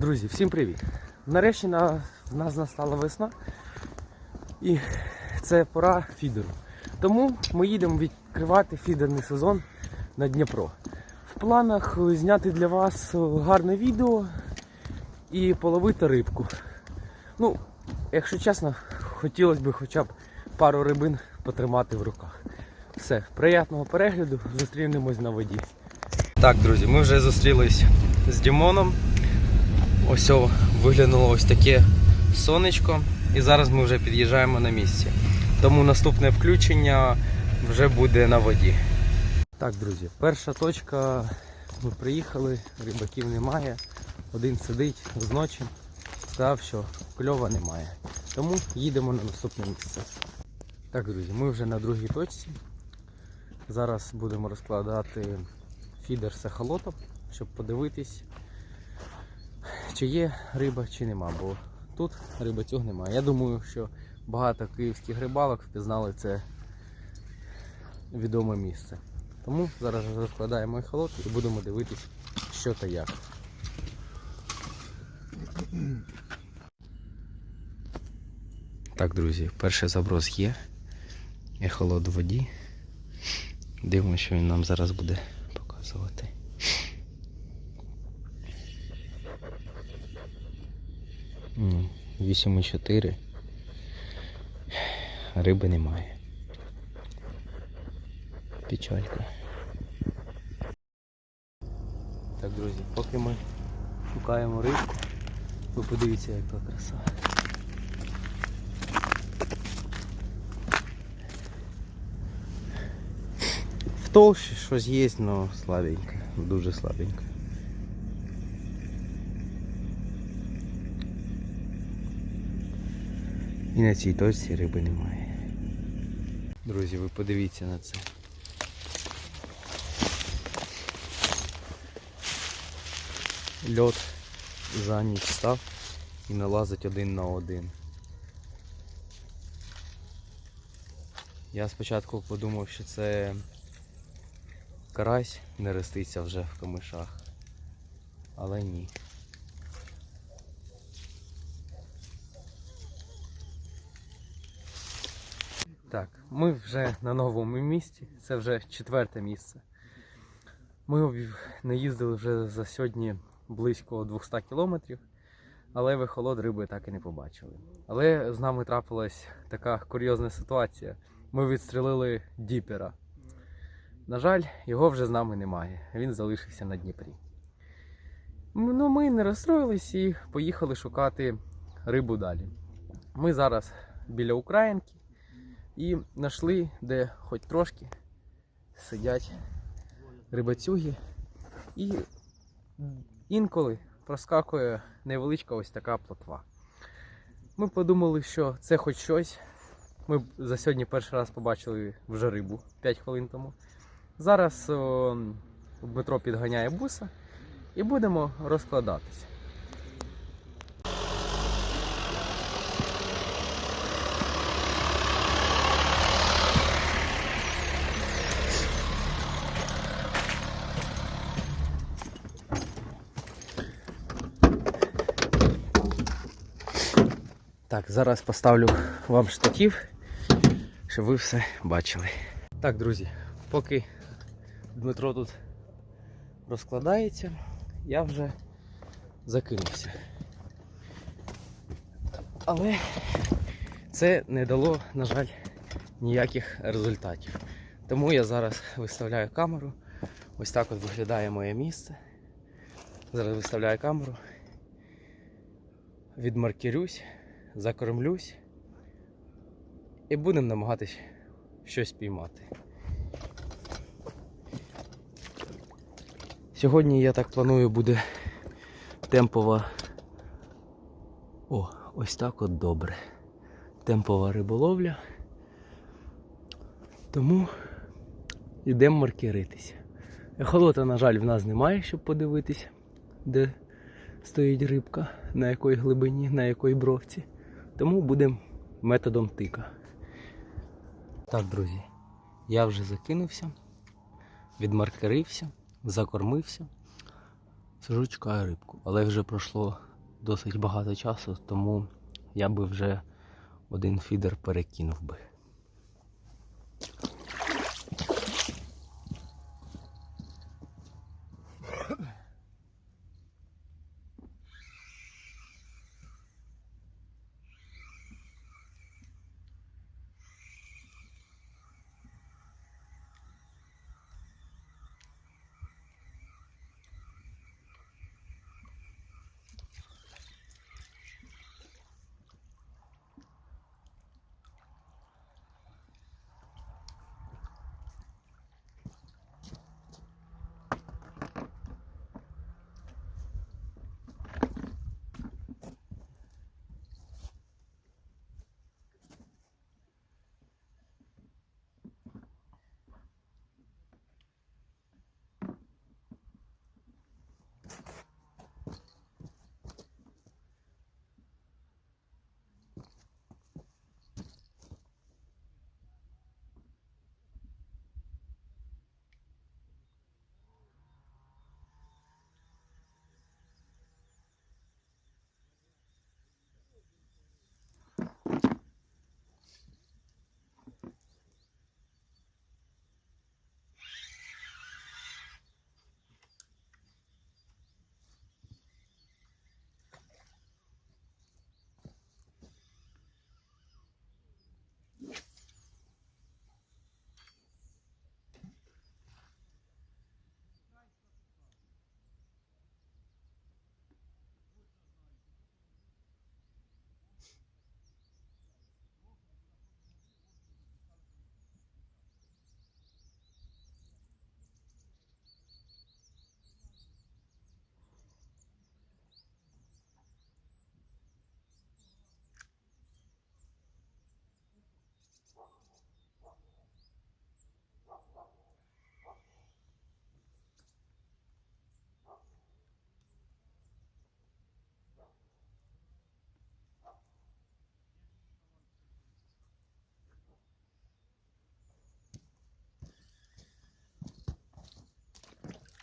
Друзі, всім привіт! Нарешті на, в нас настала весна і це пора фідеру. Тому ми їдемо відкривати фідерний сезон на Дніпро. В планах зняти для вас гарне відео і половити рибку. Ну, якщо чесно, хотілося б хоча б пару рибин потримати в руках. Все, приятного перегляду, зустрінемось на воді. Так, друзі, ми вже зустрілись з Дімоном. Ось виглянуло ось таке сонечко. І зараз ми вже під'їжджаємо на місці. Тому наступне включення вже буде на воді. Так, друзі, перша точка. Ми приїхали, рибаків немає. Один сидить з ночі, сказав, що кльова немає. Тому їдемо на наступне місце. Так, друзі, ми вже на другій точці. Зараз будемо розкладати фідер з щоб подивитись, чи є риба, чи нема, бо тут рибацюг немає. Я думаю, що багато київських рибалок впізнали це відоме місце. Тому зараз розкладаємо ехолот і будемо дивитись, що та як. Так, друзі, перший заброс є. Ехолот в воді. Дивимося, що він нам зараз буде показувати. 8,4. Риби немає. Печалька. Так, друзі, поки ми шукаємо рибку, ви подивіться, яка краса. В толщі щось є, але слабенько, дуже слабенько. І на цій точці риби немає. Друзі, ви подивіться на це. Льот за ніч став і налазить один на один. Я спочатку подумав, що це карась не роститься вже в камишах. Але ні. Так, ми вже на новому місці. Це вже четверте місце. Ми обі- не їздили вже за сьогодні близько 200 кілометрів, але вихолод риби так і не побачили. Але з нами трапилась така курйозна ситуація. Ми відстрелили діпера. На жаль, його вже з нами немає. Він залишився на Дніпрі. Ну, ми не розстроїлись і поїхали шукати рибу далі. Ми зараз біля Українки і знайшли, де хоч трошки сидять рибацюги. І інколи проскакує невеличка ось така плотва. Ми подумали, що це хоч щось. Ми за сьогодні перший раз побачили вже рибу 5 хвилин тому. Зараз о, Дмитро підганяє буса і будемо розкладатися. Так, зараз поставлю вам штатів, щоб ви все бачили. Так, друзі, поки Дмитро тут розкладається, я вже закинувся. Але це не дало, на жаль, ніяких результатів. Тому я зараз виставляю камеру. Ось так от виглядає моє місце. Зараз виставляю камеру. Відмаркерюсь, закормлюсь і будемо намагатись щось піймати. Сьогодні, я так планую, буде темпова. О, ось так от добре. Темпова риболовля. Тому йдемо маркеритися. Ехолота, на жаль, в нас немає, щоб подивитися, де стоїть рибка, на якій глибині, на якій бровці. Тому будемо методом тика. Так, друзі, я вже закинувся, відмаркерився, закормився. Сижу, чекаю рибку. Але вже пройшло досить багато часу, тому я би вже один фідер перекинув би.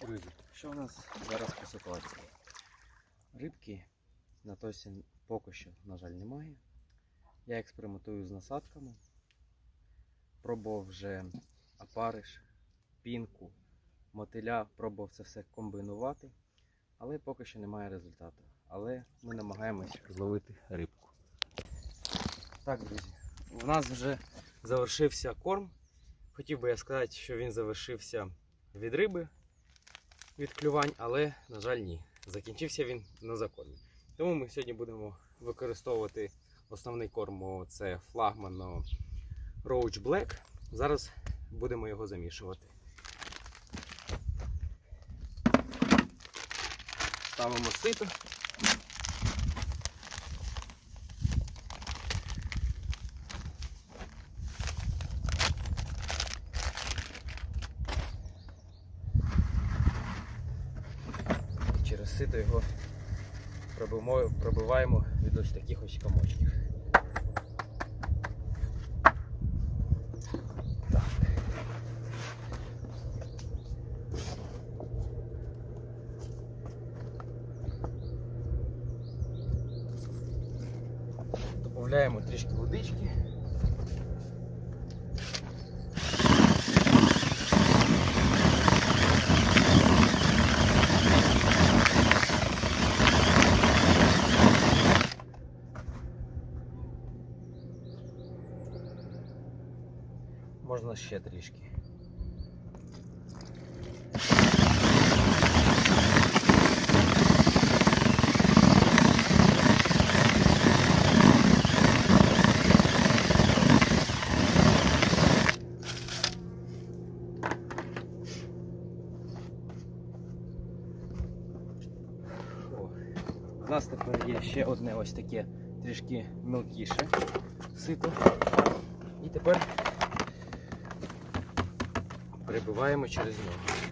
Друзі, що у нас зараз по ситуації? Рибки на тосі поки що, на жаль, немає. Я експериментую з насадками. Пробував вже опариш, пінку, мотиля, пробував це все комбінувати, але поки що немає результату. Але ми намагаємось зловити рибку. Так, друзі, у нас вже завершився корм. Хотів би я сказати, що він завершився від риби, від клювань, але, на жаль, ні. Закінчився він на закормі. Тому ми сьогодні будемо використовувати основний корм це флагман Roach Black. Зараз будемо його замішувати. Ставимо сито. І через сито його пробимо- пробиваємо від ось таких ось комочків. Так. Додаємо трішки водички. Можна ще трішки. У нас тепер є ще одне ось таке трішки мілкіше сито. І тепер перебиваємо через нього.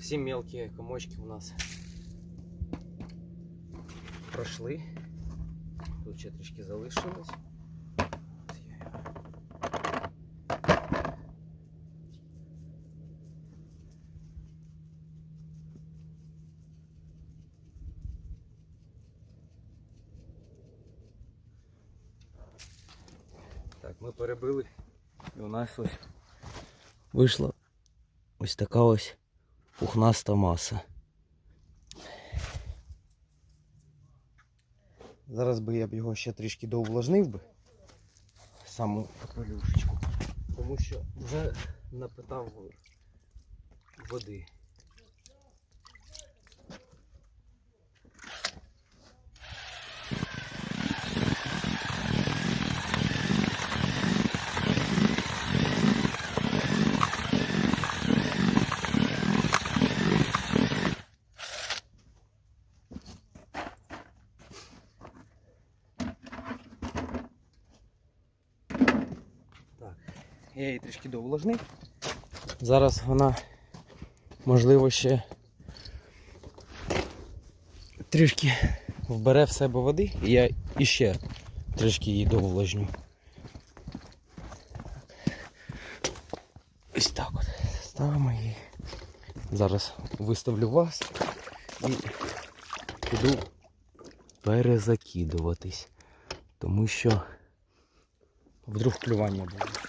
Так, всі мелкі комочки у нас пройшли. Тут ще трішки залишилось. От я його. Так, ми перебили. І у нас ось вийшла ось така ось пухнаста маса. Зараз би я б його ще трішки доувлажнив би. Саму капелюшечку. Тому що вже напитав води. Так, я її трішки доувлажнив. Зараз вона, можливо, ще трішки вбере в себе води, і я іще трішки її доувлажню. Ось так от. Ставимо її. Зараз виставлю вас і піду перезакидуватись. Тому що Вдруг клювання буде.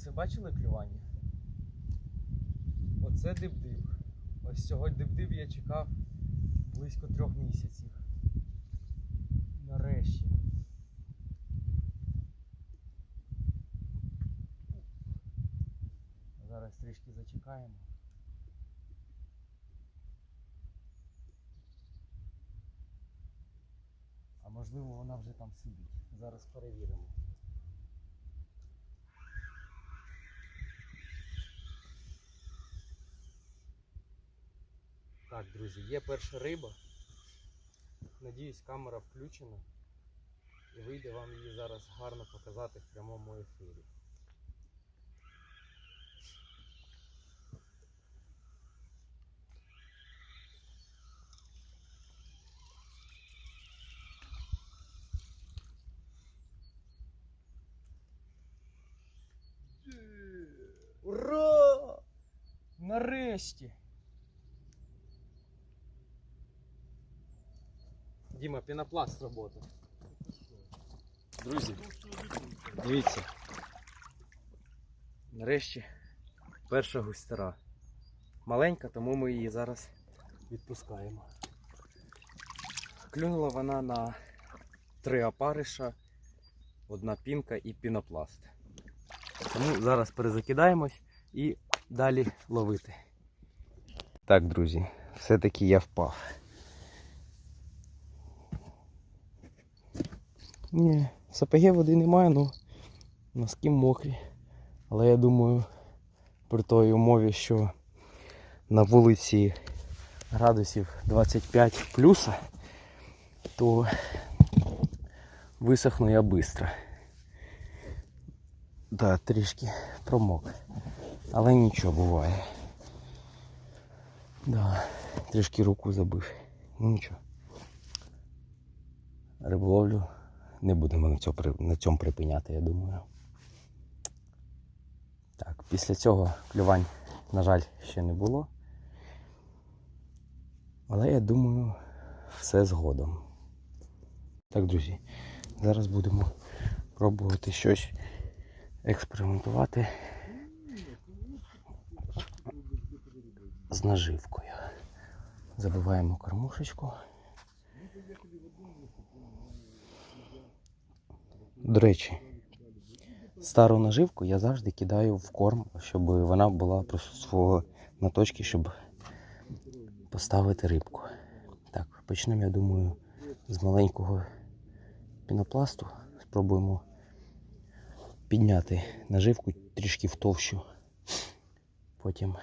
Це бачили клювання? Оце диб-диб. Ось цього диб-диб я чекав близько трьох місяців. Нарешті. Зараз трішки зачекаємо. А можливо вона вже там сидить. Зараз перевіримо. Так, друзі, є перша риба. Надіюсь, камера включена. І вийде вам її зараз гарно показати в прямому ефірі. Ура! Нарешті! Діма, пінопласт робота. Друзі, дивіться. Нарешті перша густера. Маленька, тому ми її зараз відпускаємо. Клюнула вона на три опариша, одна пінка і пінопласт. Тому зараз перезакидаємось і далі ловити. Так, друзі, все-таки я впав. Ні, в СПГ води немає, ну носки мокрі. Але я думаю, при той умові, що на вулиці градусів 25 плюса, то висохну я швидко. Да, трішки промок. Але нічого буває. Да, трішки руку забив. Ну нічого. Риболовлю не будемо на цьому, на цьому припиняти, я думаю. Так, після цього клювань, на жаль, ще не було. Але я думаю, все згодом. Так, друзі, зараз будемо пробувати щось експериментувати з наживкою. Забиваємо кормушечку. До речі, стару наживку я завжди кидаю в корм, щоб вона була свого на точці, щоб поставити рибку. Так, почнемо, я думаю, з маленького пінопласту. Спробуємо підняти наживку трішки в товщу. Потім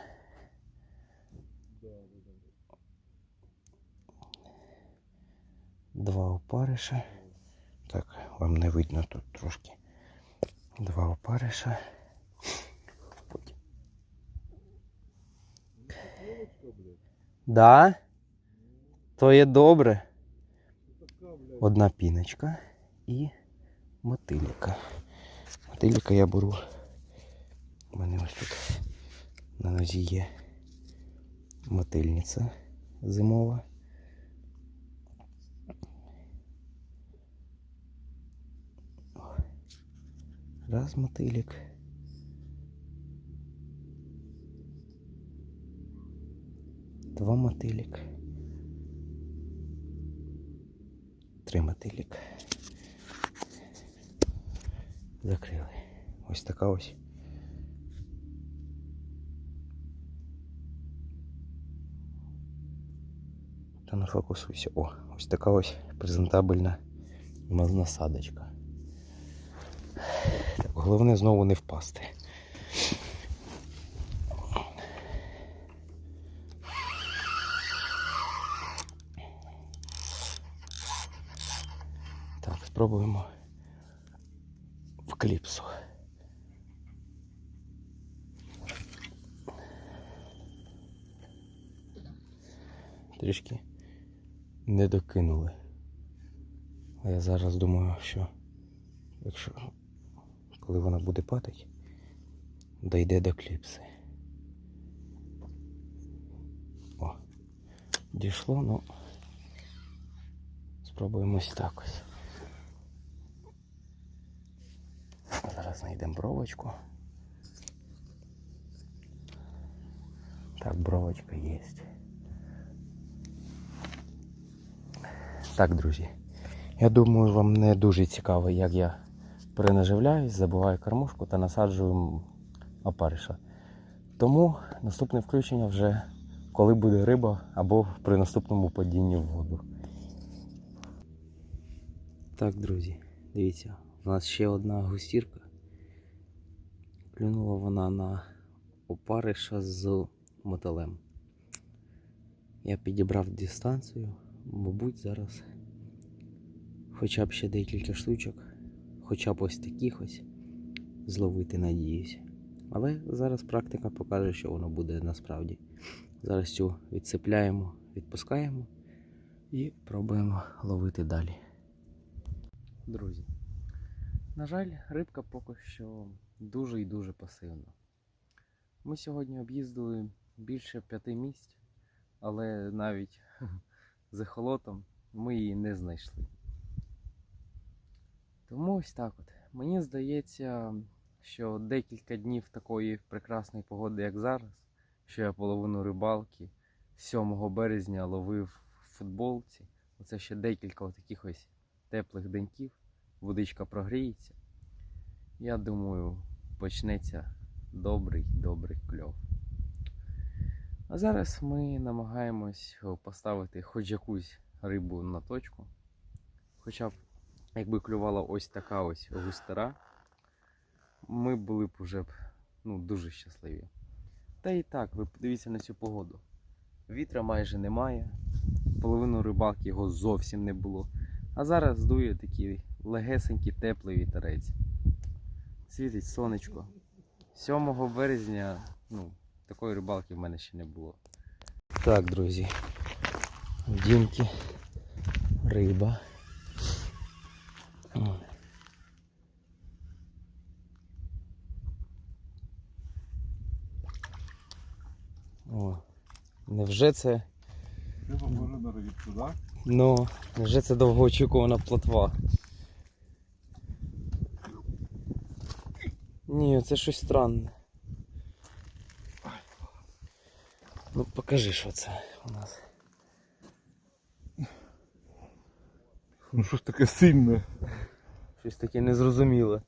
два опариша. Так, вам не видно тут трошки. Два опариша. Потім. Да? То є добре. Одна піночка і мотиліка. Мотиліка я беру. У мене ось тут на нозі є мотильниця зимова. Раз мотилік. Два мотилік. Три мотилік. Закрили. Ось така ось. Та не фокусуйся. О, ось така ось презентабельна насадочка. Так, Головне знову не впасти. Так, спробуємо в кліпсу. Трішки не докинули. А я зараз думаю, що якщо коли вона буде падати, дійде до кліпси. О, дійшло, ну спробуємо ось так ось. Зараз знайдемо бровочку. Так, бровочка є. Так, друзі. Я думаю, вам не дуже цікаво, як я перенаживляюсь, забиваю кормушку та насаджую опариша. Тому наступне включення вже коли буде риба або при наступному падінні в воду. Так, друзі, дивіться, у нас ще одна густірка. Клюнула вона на опариша з мотилем. Я підібрав дистанцію, мабуть, зараз хоча б ще декілька штучок, хоча б ось таких ось зловити, надіюсь. Але зараз практика покаже, що воно буде насправді. Зараз цю відцепляємо, відпускаємо і пробуємо ловити далі. Друзі, на жаль, рибка поки що дуже і дуже пасивна. Ми сьогодні об'їздили більше п'яти місць, але навіть з ехолотом ми її не знайшли. Тому ось так от. Мені здається, що декілька днів такої прекрасної погоди, як зараз, що я половину рибалки 7 березня ловив в футболці. Оце ще декілька таких ось теплих деньків, водичка прогріється. Я думаю, почнеться добрий добрий кльов. А зараз ми намагаємось поставити хоч якусь рибу на точку. Хоча б якби клювала ось така ось густера, ми були б уже б ну, дуже щасливі. Та і так, ви подивіться на цю погоду. Вітра майже немає, половину рибалки його зовсім не було. А зараз дує такий легесенький теплий вітерець. Світить сонечко. 7 березня ну, такої рибалки в мене ще не було. Так, друзі. Дімки риба. О. Невже це Це похоже на рибку, так? Ну, вже це довгоочікувана плотва. Ні, це щось странне. Ну покажи, що це у нас. Ну що ж таке сильне? Щось таке незрозуміле.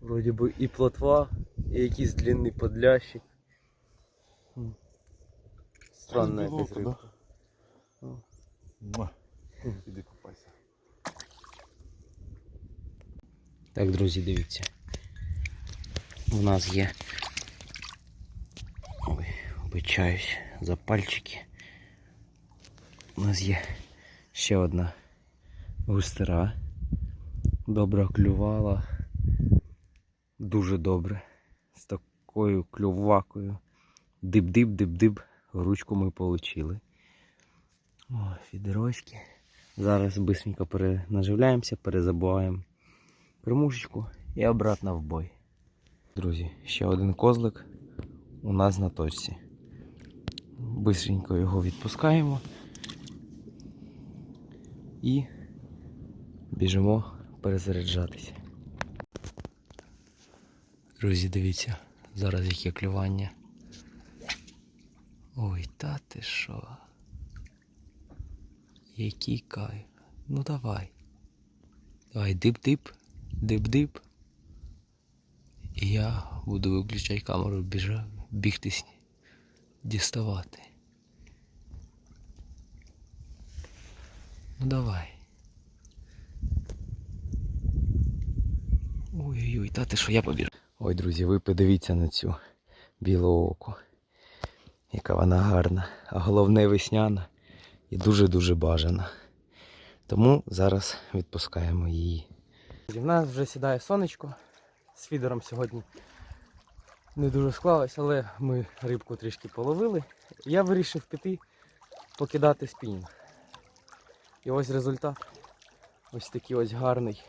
Вроді би і плотва, і якийсь длинний подлящик. Странна якась рибка. Іди купайся. Так, друзі, дивіться. У нас є. Ой, обичаюсь за пальчики. У нас є ще одна густера. Добре клювала. Дуже добре. З такою клювакою. Диб-диб, диб-диб. Ручку ми отримали. О, фідерочки. Зараз бистренько перенаживляємося, перезабуваємо кормушечку і обратно в бой. Друзі, ще один козлик у нас на точці. Бистренько його відпускаємо і біжимо перезаряджатися. Друзі, дивіться, зараз яке клювання. Ой, та ти що? Який кайф. Ну давай. Давай, дип-дип, дип-дип. І я буду виключати камеру, біжа, бігти, с- діставати. Ну давай. Ой-ой-ой, та ти що, я побіжу. Ой, друзі, ви подивіться на цю білу оку. Яка вона гарна, а головне весняна і дуже-дуже бажана. Тому зараз відпускаємо її. В нас вже сідає сонечко. З фідером сьогодні не дуже склалось, але ми рибку трішки половили. Я вирішив піти покидати спінінг. І ось результат. Ось такий ось гарний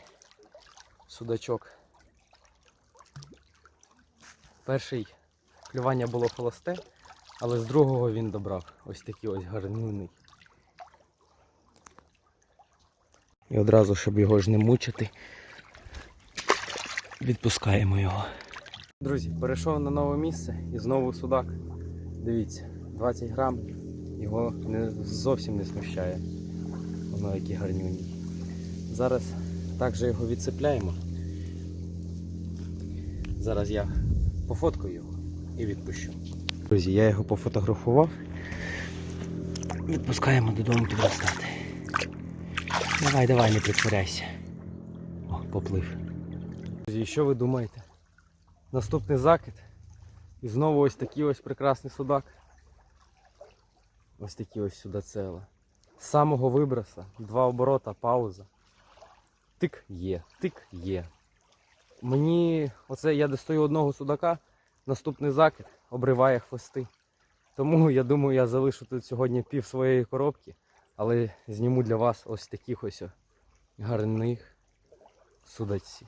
судачок. Перший клювання було холосте, але з другого він добрав. Ось такий ось гарнивний. І одразу, щоб його ж не мучити, відпускаємо його. Друзі, перейшов на нове місце і знову судак. Дивіться, 20 грам, його не, зовсім не смущає. Воно які гарнюні. Зараз також його відцепляємо. Зараз я пофоткаю його і відпущу. Друзі, я його пофотографував. Відпускаємо додому підростати. Давай, давай, не притворяйся. О, поплив. Друзі, що ви думаєте? Наступний закид. І знову ось такий ось прекрасний судак. Ось такі ось судацела. З самого виброса, два оборота, пауза. Тик є, тик є. Мені оце я достаю одного судака, наступний закид обриває хвости. Тому я думаю, я залишу тут сьогодні пів своєї коробки, але зніму для вас ось таких ось гарних судаці.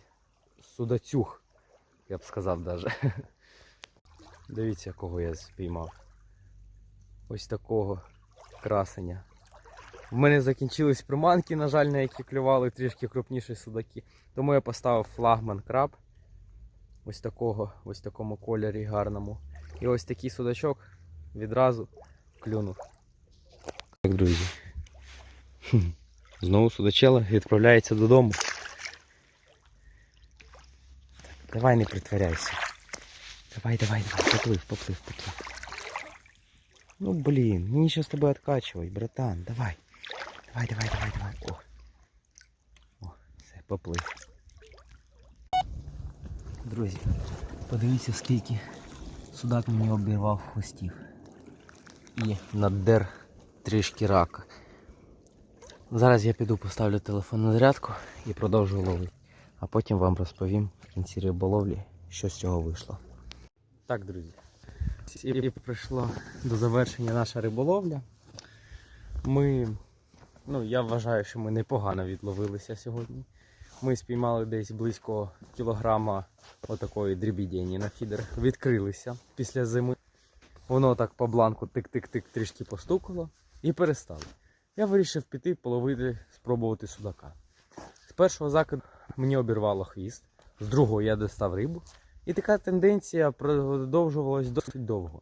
Судацюг, я б сказав даже. Дивіться, кого я спіймав. Ось такого красення. В мене закінчились приманки, на жаль, на які клювали трішки крупніші судаки. Тому я поставив флагман краб. Ось такого, ось такому кольорі гарному. І ось такий судачок відразу клюнув. Так, друзі. Знову судачела відправляється додому. Давай не притворяйся. Давай, давай, давай, поплив, поплив, поплив. Ну мне ничего с тобой откачивать, братан. Давай. Давай, давай, давай, давай. О. О, все, поплив. Друзі, подивіться, скільки судак мені обірвав хвостів. І надер трішки рака. Зараз я піду поставлю телефон на зарядку і продовжу ловити. А потім вам розповім в кінці риболовлі, що з цього вийшло. Так, друзі. І прийшло до завершення наша риболовля. Ми, ну я вважаю, що ми непогано відловилися сьогодні. Ми спіймали десь близько кілограма отакої дрібідені на фідер. Відкрилися після зими. Воно так по бланку тик-тик-тик трішки постукало і перестало. я вирішив піти половити, спробувати судака. З першого закиду мені обірвало хвіст, з другого я достав рибу. І така тенденція продовжувалась досить довго.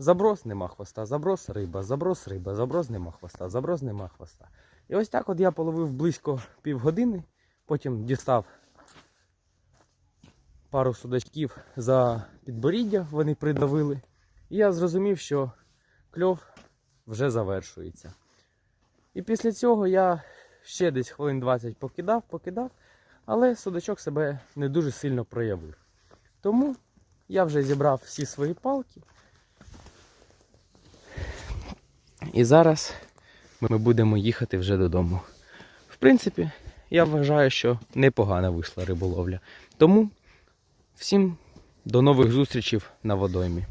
Заброс нема хвоста, заброс риба, заброс риба, заброс нема хвоста, заброс нема хвоста. І ось так от я половив близько півгодини, потім дістав пару судачків за підборіддя, вони придавили. І я зрозумів, що кльов вже завершується. І після цього я ще десь хвилин 20 покидав, покидав, але судачок себе не дуже сильно проявив. Тому я вже зібрав всі свої палки. І зараз ми будемо їхати вже додому. В принципі, я вважаю, що непогана вийшла риболовля. Тому всім до нових зустрічей на водоймі.